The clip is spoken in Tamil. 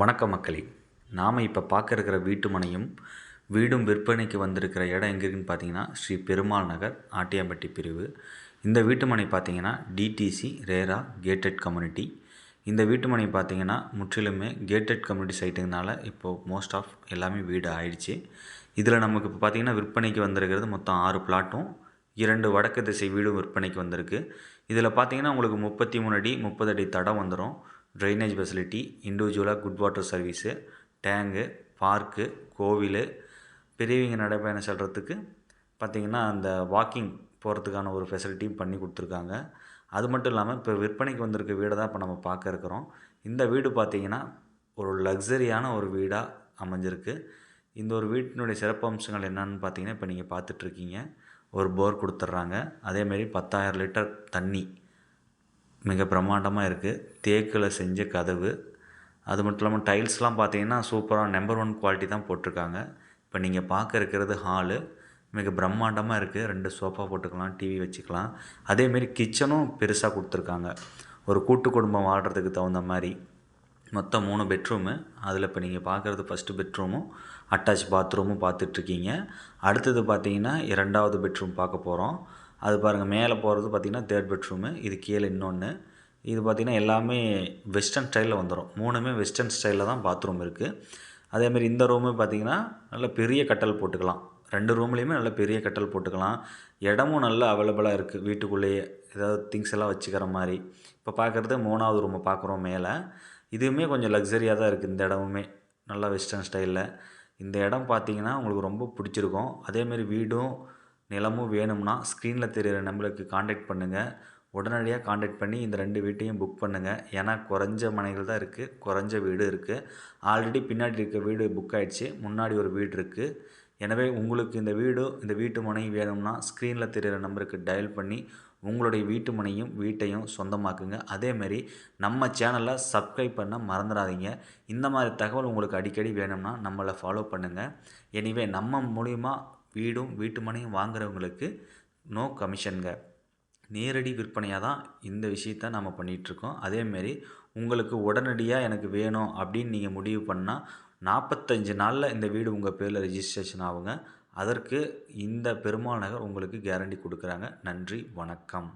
வணக்கம் மக்களே. நாம் இப்போ பார்க்க இருக்கிற வீட்டு மனையும் வீடும் விற்பனைக்கு வந்திருக்கிற இடம் எங்கே இருக்குன்னு பார்த்தீங்கன்னா ஸ்ரீ பெருமாள் நகர் ஆட்டியாம்பட்டி பிரிவு. இந்த வீட்டு மனை பார்த்தீங்கன்னா டிடிசி ரேரா கேட்டட் கம்யூனிட்டி. இந்த வீட்டு மனை பார்த்தீங்கன்னா முற்றிலுமே கேட்டட் கம்யூனிட்டி சைட்டுங்கனால இப்போது மோஸ்ட் ஆஃப் எல்லாமே வீடு ஆயிடுச்சு. இதில் நமக்கு இப்போ பார்த்தீங்கன்னா விற்பனைக்கு வந்திருக்கிறது மொத்தம் ஆறு பிளாட்டும் இரண்டு வடக்கு திசை வீடும் விற்பனைக்கு வந்திருக்கு. இதில் பார்த்தீங்கன்னா உங்களுக்கு முப்பத்தி மூணு அடி முப்பது அடி தடம் வந்துடும் ட்ரைனேஜ் ஃபெசிலிட்டி இண்டிவிஜுவலாக good water service tank park கோவில் பெரியவங்க நடைப்பயணம் செல்கிறதுக்கு பார்த்திங்கன்னா அந்த வாக்கிங் போகிறதுக்கான ஒரு ஃபெசிலிட்டியும் பண்ணி கொடுத்துருக்காங்க. அது மட்டும் இல்லாமல் இப்போ விற்பனைக்கு வந்திருக்க வீடை தான் இப்போ நம்ம பார்க்க இருக்கிறோம். இந்த வீடு பார்த்திங்கன்னா ஒரு லக்ஸரியான ஒரு வீடாக அமைஞ்சிருக்கு. இந்த ஒரு வீட்டினுடைய சிறப்பம்சங்கள் என்னன்னு பார்த்தீங்கன்னா இப்போ நீங்கள் பார்த்துட்ருக்கீங்க ஒரு போர் கொடுத்துட்றாங்க. அதேமாரி பத்தாயிரம் லிட்டர் தண்ணி மிக பிரம்மாண்டமாக இருக்குது தேக்கில் செஞ்ச கதவு. அது மட்டும் இல்லாமல் டைல்ஸ்லாம் பார்த்தீங்கன்னா சூப்பராக நம்பர் ஒன் குவாலிட்டி தான் போட்டிருக்காங்க. இப்போ நீங்கள் பார்க்க இருக்கிறது ஹாலு மிக பிரம்மாண்டமாக இருக்குது ரெண்டு சோஃபா போட்டுக்கலாம் டிவி வச்சுக்கலாம். அதேமாரி கிச்சனும் பெருசாக கொடுத்துருக்காங்க. ஒரு கூட்டு குடும்பம் வாழ்கிறதுக்கு தகுந்த மாதிரி. மொத்தம் மூணு பெட்ரூமு அதில் இப்போ நீங்கள் பார்க்குறது ஃபஸ்ட்டு பெட்ரூமும் அட்டாச் பாத்ரூமும் பார்த்துட்ருக்கீங்க அடுத்தது பார்த்தீங்கன்னா இரண்டாவது பெட்ரூம் பார்க்க போகிறோம் அது பாருங்கள் மேலே போகிறது பார்த்திங்கன்னா தேர்ட் பெட்ரூமு இது கீழே இன்னொன்று இது பார்த்திங்கன்னா எல்லாமே வெஸ்டர்ன் ஸ்டைலில் வந்துடும் மூணுமே வெஸ்டர்ன் ஸ்டைலில் தான் பாத்ரூம் இருக்குது அதேமாரி இந்த ரூமு பார்த்திங்கன்னா நல்ல பெரிய கட்டல் போட்டுக்கலாம். ரெண்டு ரூம்லேயுமே நல்ல பெரிய கட்டல் போட்டுக்கலாம். இடமும் நல்லா அவைலபிளாக இருக்குது வீட்டுக்குள்ளேயே ஏதாவது திங்ஸ் எல்லாம் வச்சுக்கிற மாதிரி. இப்போ பார்க்குறது மூணாவது ரூமை பார்க்குறோம் மேலே. இதுவுமே கொஞ்சம் லக்ஸரியாக தான் இருக்குது இந்த இடமுமே. நல்லா வெஸ்டர்ன் ஸ்டைலில் இந்த இடம் பார்த்தீங்கன்னா உங்களுக்கு ரொம்ப பிடிச்சிருக்கும். அதேமாரி வீடும் நிலமும் வேணும்னா ஸ்க்ரீனில் தெரிகிற நம்பருக்கு காண்டாக்ட் பண்ணுங்கள் உடனடியாக காண்டாக்ட் பண்ணி இந்த ரெண்டு வீட்டையும் புக் பண்ணுங்கள் ஏன்னா குறைஞ்ச மனைகள் தான் இருக்குது குறைஞ்ச வீடு இருக்குது ஆல்ரெடி பின்னாடி இருக்க வீடு புக் ஆகிடுச்சு முன்னாடி ஒரு வீடு இருக்குது எனவே உங்களுக்கு இந்த வீடும் இந்த வீட்டு மனையும் வேணும்னா ஸ்க்ரீனில் தெரிகிற நம்பருக்கு டயல் பண்ணி உங்களுடைய வீட்டு மனையும் வீட்டையும் சொந்தமாக்குங்க. அதேமாரி நம்ம சேனலை சப்ஸ்கிரைப் பண்ண மறந்துடாதீங்க இந்த மாதிரி தகவல் உங்களுக்கு அடிக்கடி வேணும்னா நம்மளை ஃபாலோ பண்ணுங்கள் எனிவே நம்ம மூலிமா வீடும் வீட்டு மனையும் வாங்குறவங்களுக்கு நோ கமிஷனுங்க நேரடி விற்பனையாக தான் இந்த விஷயத்த நம்ம பண்ணிகிட்ருக்கோம் அதேமாரி உங்களுக்கு உடனடியாக எனக்கு வேணும் அப்படின்னு நீங்கள் முடிவு பண்ணால் நாற்பத்தஞ்சு நாளில் இந்த வீடு உங்கள் பேரில் ரிஜிஸ்ட்ரேஷன் ஆகுங்க. அதற்கு இந்த பெருமாள் நகர் உங்களுக்கு கேரண்டி கொடுக்குறாங்க. நன்றி வணக்கம்.